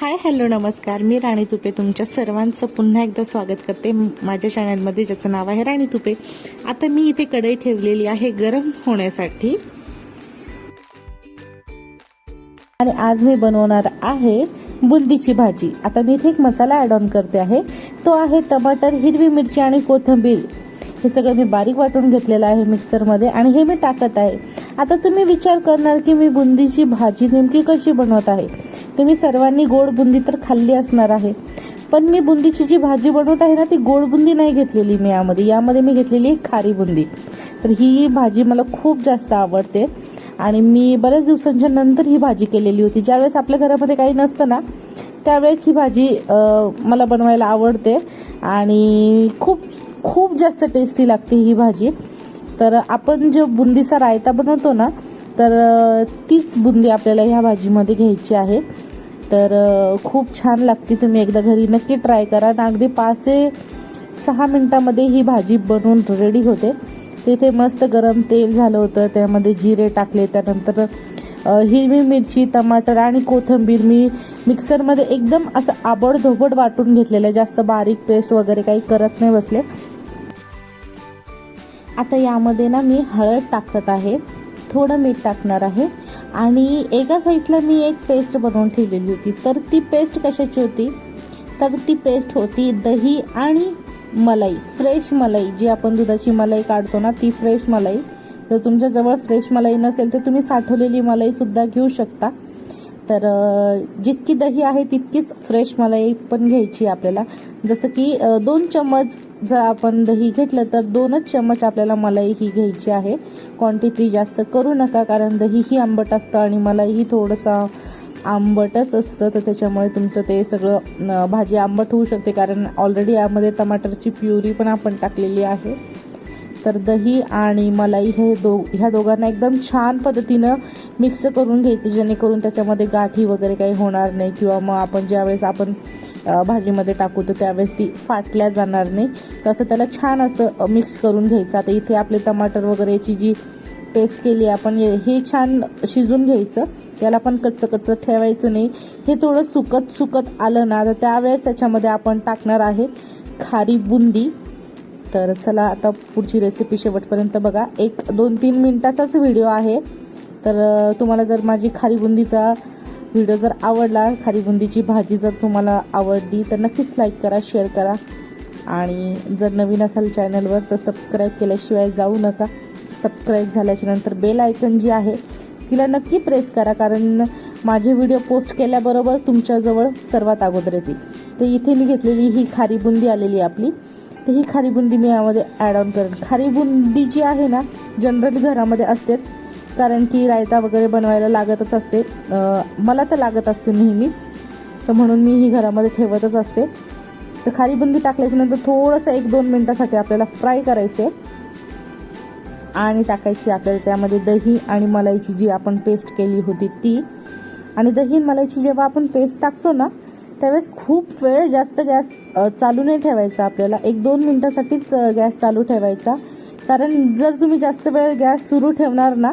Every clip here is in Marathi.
हाय हॅलो नमस्कार. मी राणी तुपे. तुमच्या सर्वांचं पुन्हा एकदा स्वागत करते माझ्या चॅनलमध्ये ज्याचं नाव आहे राणी तुपे. आता मी इथे कढई ठेवलेली आहे गरम होण्यासाठी. आणि आज मी बनवणार आहे बुंदीची भाजी. आता मी इथे एक मसाला ॲड ऑन करते आहे. तो आहे टमाटर हिरवी मिरची आणि कोथिंबीर. हे सगळं मी बारीक वाटून घेतलेलं आहे मिक्सरमध्ये आणि हे मी टाकत आहे. आता तुम्ही विचार करणार की मी बुंदीची भाजी नेमकी कशी बनवत आहे. तुम्ही सर्वांनी गोड बुंदी तर खाल्ली असणार आहे. पण मी बुंदीची जी भाजी बनवत आहे ना ती गोड बुंदी नाही घेतलेली मी यामध्ये. यामध्ये मी घेतलेली खारी बुंदी. तर ही भाजी मला खूप जास्त आवडते. आणि मी बऱ्याच दिवसांच्या नंतर ही भाजी केलेली होती. ज्यावेळेस आपल्या घरामध्ये काही नसतं ना त्यावेळेस ही भाजी मला बनवायला आवडते. आणि खूप खूप जास्त टेस्टी लागते ही भाजी. तर आपण जो बुंदीचा रायता बनवतो ना तर तीच बुंदी आपल्याला ह्या भाजीमध्ये घ्यायची आहे. तर खूप छान लागते तुम्ही एकदा घरी. नक्की ट्राय करा. आणि अगदी पाच ते सहा मिनटामध्ये ही भाजी बनवून रेडी होते. तिथे मस्त गरम तेल झालं होतं. त्यामध्ये जिरे टाकले. त्यानंतर हिरवी मिरची टमाटर आणि कोथिंबीर मी मिक्सरमध्ये एकदम असं आबडधोबड वाटून घेतलेलं आहे. जास्त बारीक पेस्ट वगैरे काही करत नाही बसले. आता यामध्ये ना मी हळद टाकत आहे. थोडं मीठ टाकणार आहे. आणि एका साईडला मी एक पेस्ट बनवून ठेवलेली होती. तर ती पेस्ट कशाची होती? तर ती पेस्ट होती दही आणि मलाई. फ्रेश मलाई. जी आपण दुधाची मलाई काढतो ना ती फ्रेश मलाई. जर तुमच्याजवळ फ्रेश मलाई नसेल तर तुम्ही साठवलेली मलाईसुद्धा घेऊ शकता. तर जितकी दही आहे तितकीच फ्रेश मलाई पण घ्यायची आपल्याला. जसं की दोन चम्मच जर आपण दही घेतलं तर दोनच चम्मच आपल्याला मलाई ही घ्यायची आहे. क्वांटिटी जास्त करू नका कारण दही ही आंबट असतं आणि मलाई ही थोडंसं आंबटच असतं. तर त्याच्यामुळे तुमचं ते सगळं भाजी आंबट होऊ शकते कारण ऑलरेडी यामध्ये टमाटरची प्युरी पण आपण टाकलेली आहे. तर दही आणि मलाई हे दो ह्या दोघांना एकदम छान पद्धतीनं मिक्स करून घ्यायचं जेणेकरून त्याच्यामध्ये गाठी वगैरे काही होणार नाही किंवा मग आपण ज्यावेळेस आपण भाजीमध्ये टाकू तर त्यावेळेस ती फाटल्या जाणार नाही. तसं त्याला छान असं मिक्स करून घ्यायचं. आता इथे आपले टमाटर वगैरेची जी पेस्ट केली आपण हे छान शिजून घ्यायचं. त्याला पण कच्चं कच्चं ठेवायचं नाही. हे थोडं सुकत सुकत आलं ना तर त्यावेळेस त्याच्यामध्ये आपण टाकणार आहे खारी बुंदी. तर चला आता पुढची रेसिपी शेवटपर्यंत बघा. एक दोन तीन मिनटाचाच व्हिडिओ आहे. तर तुम्हाला जर माझी खारी बुंदीचा व्हिडिओ जर आवडला खारी बुंदीची भाजी जर तुम्हाला आवडली तर नक्कीच लाईक करा शेअर करा. आणि जर नवीन असाल चॅनलवर तर सबस्क्राईब केल्याशिवाय जाऊ नका. सबस्क्राईब झाल्याच्यानंतर बेल आयकन जी आहे तिला नक्की प्रेस करा कारण माझे व्हिडिओ पोस्ट केल्याबरोबर तुमच्याजवळ सर्वात अगोदर येतील. तर इथे मी घेतलेली ही खारी बुंदी आलेली आहे आपली. तर ही खारी बुंदी मी यामध्ये ॲड ऑन करेन. खारी बुंदी जी आहे ना जनरली घरामध्ये असतेच. कारण की रायता वगैरे बनवायला लागतच असते. मला तर लागत असते नेहमीच. तर म्हणून मी ही घरामध्ये ठेवतच असते. तर खारी बुंदी टाकल्याच्या नंतर थोडंसं एक दोन मिनटासाठी आपल्याला फ्राय करायचे. आणि टाकायची आपल्याला त्यामध्ये दही आणि मलाईची जी आपण पेस्ट केली होती ती. आणि दही मलाईची जेव्हा आपण पेस्ट टाकतो ना त्यावेळेस खूप वेळ जास्त गॅस चालू नाही ठेवायचा आपल्याला. एक दोन मिनटासाठीच गॅस चालू ठेवायचा. कारण जर तुम्ही जास्त वेळ गॅस सुरू ठेवणार ना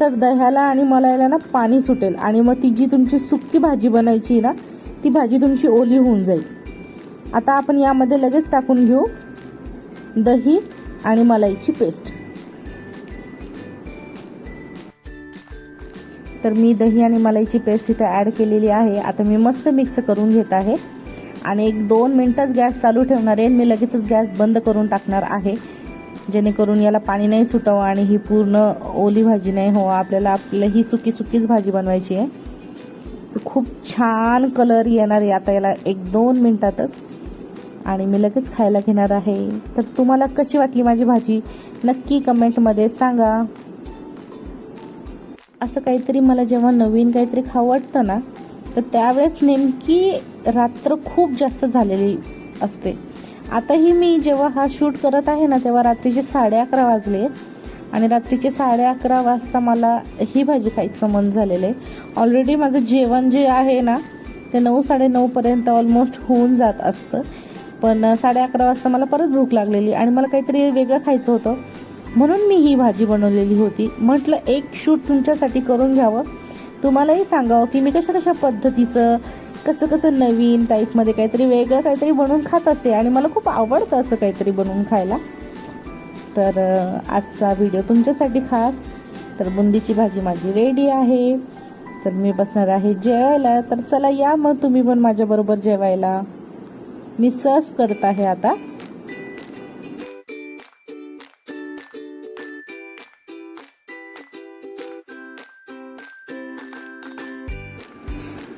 तर दह्याला आणि मलाईला ना पाणी सुटेल. आणि मग ती जी तुमची सुक्की भाजी बनायची ना ती भाजी तुमची ओली होऊन जाईल. आता आपण यामध्ये लगेच टाकून घेऊ दही आणि मलाईची पेस्ट. तर मी दही आणि मलाईची पेस्ट इथे ॲड केलेली आहे. आता मी मस्त मिक्स करून घेत आहे. आणि एक दोन मिनटंच गॅस चालू ठेवणार आहे. मी लगेचच गॅस बंद करून टाकणार आहे. जेणेकरून याला पाणी नाही सुटावं आणि ही पूर्ण ओली भाजी नाही हो आपल्याला आपलं ही सुकी सुकीच भाजी बनवायची आहे. तर खूप छान कलर येणार आहे. आता याला एक दोन मिनटातच. आणि मी लगेच खायला घेणार आहे. तर तुम्हाला कशी वाटली माझी भाजी? नक्की कमेंटमध्ये सांगा. असं काहीतरी मला जेव्हा नवीन काहीतरी खावं वाटतं ना तर त्यावेळेस नेमकी रात्र खूप जास्त झालेली असते. आताही मी जेव्हा हा शूट करत आहे ना तेव्हा रात्रीचे साडे अकरा वाजले आणि रात्रीचे साडे अकरा वाजता मला ही भाजी खायचं मन झालेलं आहे. ऑलरेडी माझं जेवण जे आहे ना ते नऊ साडेनऊपर्यंत ऑलमोस्ट होऊन जात असतं. पण साडे अकरा वाजता मला परत भूक लागलेली आणि मला काहीतरी वेगळं खायचं होतं. म्हणून मी ही भाजी बनवलेली होती. म्हटलं एक शूट तुमच्यासाठी करून घ्यावं. तुम्हालाही सांगावं की मी कशा कशा पद्धतीचं कसं कसं नवीन टाईपमध्ये काहीतरी वेगळं काहीतरी बनवून खात असते आणि मला खूप आवडतं असं काहीतरी बनवून खायला. तर आजचा व्हिडिओ तुमच्यासाठी खास. तर बुंदीची भाजी माझी रेडी आहे. तर मी बसणार आहे जेवायला. तर चला या मग. तुम्ही पण माझ्याबरोबर जेवायला. मी सर्व करत आहे आता.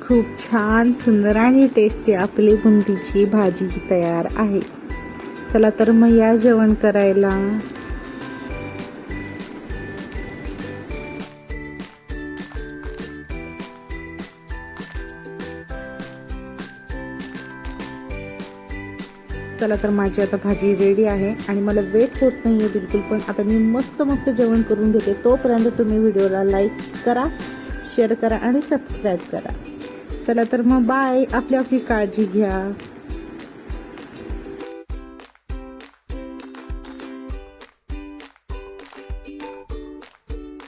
खूप छान सुंदर आणि टेस्टी आपली बुंदीची भाजी तयार आहे. चला तर मग या जेवण करायला. चला तर माझी आता भाजी रेडी आहे आणि मला वेट होत नाही आहे बिलकुल पण आता मी मस्त मस्त जेवण करून घेते. तोपर्यंत तुम्ही व्हिडिओला लाईक करा शेअर करा आणि सबस्क्राईब करा. चला तर मग बाय. आपली आपली काळजी घ्या.